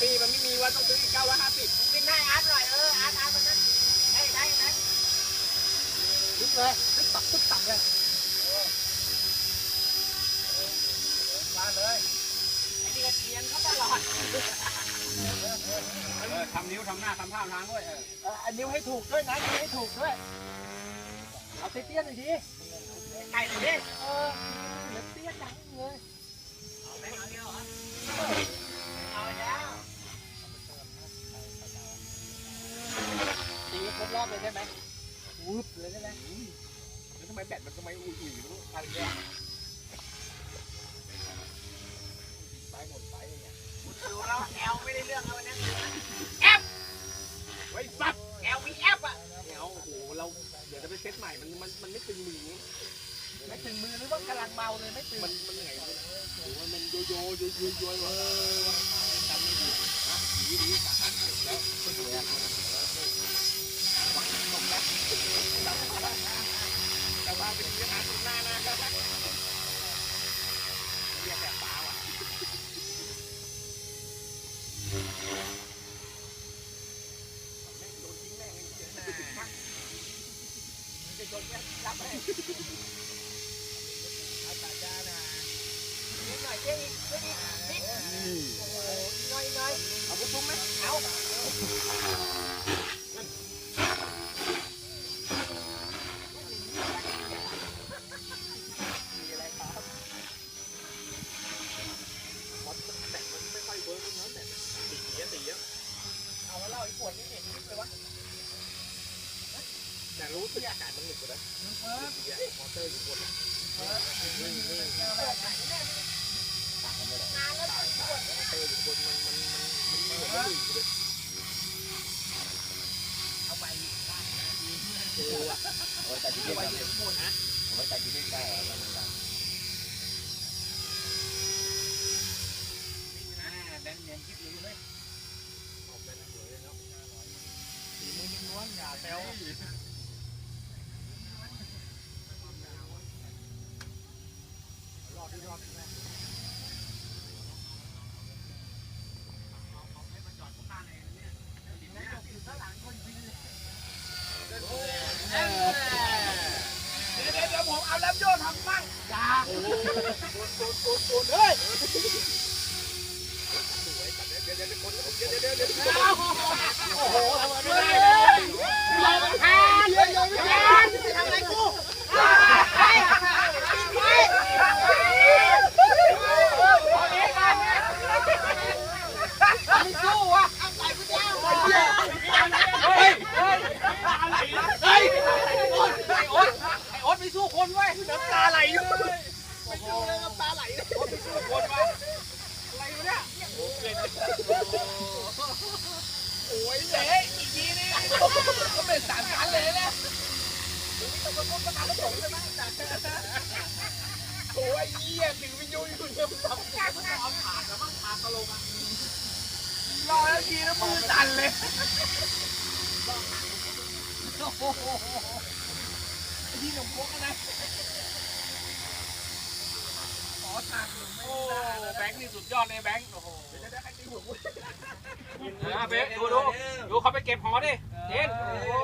ปีมันไม่มีว่าต้องซื้อเก้าร้อยห้าสิบกินได้อาร์ตหน่อยเอออาร์ตอาร์ตมันนั้นได้ได้ได้ลึกเลยลึกตับลึกตับเลยมาเลยไอ้นี่ก็เทียนเขาตลอดเออทำนิ้วทำหน้าทำท่าทางด้วยเออเอออันนิ้วให้ถูกด้วยนะนิ้วให้ถูกด้วยเอาเตี้ยๆหน่อยดิไก่เลยดิเออเหลือเตี้ยจังเลยเอาไปเอาเดียวเหรอเอาแล้ว ตีครบรอบเลยได้ไหม วึบเลยได้ไหมแล้วทำไมแบตมันทำไมอุ่ยๆไม่รู้พันแย่ไปหมดไปเนี่ยดูเราแอลไม่ได้เรื่องเอาเนี่ยไว้สัตว์แอลวีแอฟอะเนี่ยเอาโอ้โหเราเดี๋ยวจะไปเซ็ตใหม่มันมันมันไม่ตึงมืออย่างนี้ไม่ถึงมือหรือว่ากำลังเมาเลยไม่ตื่นมันมันยังไงวะโอ้โหมันโยโย่โยโย่โยโย่วะจำไม่ดีนะดีดีสาหัสแล้วคนดูแลแต่ว่า เป็นเรื่องอาสุนานะเรียกแบบปลาว่ะแม่งโดนทิ้งแม่งเจอหน้ามันจะโดนแม่รับไปเอาตาจ้านะนิดหน่อยเจ๊อีกเจ๊อีกนิดโอ้โหน้อยน้อยเอาไปซุ้มไหมเอา มีอะไรครับมอสแต่มันไม่ค่อยเวิร์กเนาะแต่ตีเยอะตีเยอะ เอาแล้วเราไอ้ปวดนี่เห็นนิดเลยวะ แต่ รู้สึกอากาศมันหนึบกว่านะเฟิร์สตีอะมอเตอร์อยู่บนเฟิร์สนี่นี่นี่นานแล้วถึงปวดมอเตอร์อยู่บนมันมันมันมันเหมือนมันดุยเลยเอาไปเออว่ะโอ้ยแต่ที่เอาเล่นได้เดี๋ยวหมดนะโอ้ยแต่ที่เล่นได้อะมันดังแดงเนียนคิดรู้เลยออกไปนะสวยเลยเนาะสีมือล้วนอย่าแซว รอบที่รอบที่แม่ เดี๋ยวเดี๋ยว ผมเอาแล้วโยนทำบ้างจ้าโอ้โหโอนโอนโกนเฮ้ยสวยแต่เดี๋ยวเดี๋ยวเดี๋ยวคนเดี๋ยวเดี๋ยวเดี๋ยวเดี๋ยว โอ้โหทำไมไม่ได้ ลองทานเยอะๆทานทำอะไรกูไปไปไม่สู้อะเอาใส่กูเจ้า เฮ้ยเฮ้ยอะไรเฮ้ยไอ้โอ๊ตไอ้โอ๊ตไอ้โอ๊ตไม่สู้คนเว้ยน้ำตาไหลอยู่ ไม่ดูเลยน้ำตาไหลเลย คนวะอะไรวะเนี่ย โอ้ย เจ๊อีกทีนี่ก็เป็นสามชั้นเลยนะ โอ้ยเยี่ยถือวิญญาณอยู่เนี่ยมันทำ เอาผ่านแล้วมั่งผ่านตลกอะ รอแล้วทีแล้วมือสั่นเลยโอ้โหไอ้ที่หนุ่มพกอะนะขอทางหนุ่มไม่โอ้ได้แบงค์นี่สุดยอดเลยแบงค์ โอ้โหเดี๋ยวได้ใครตีหัวกูอะเบ๊ดูดูดูเขาไปเก็บหอดิเห็นโอ้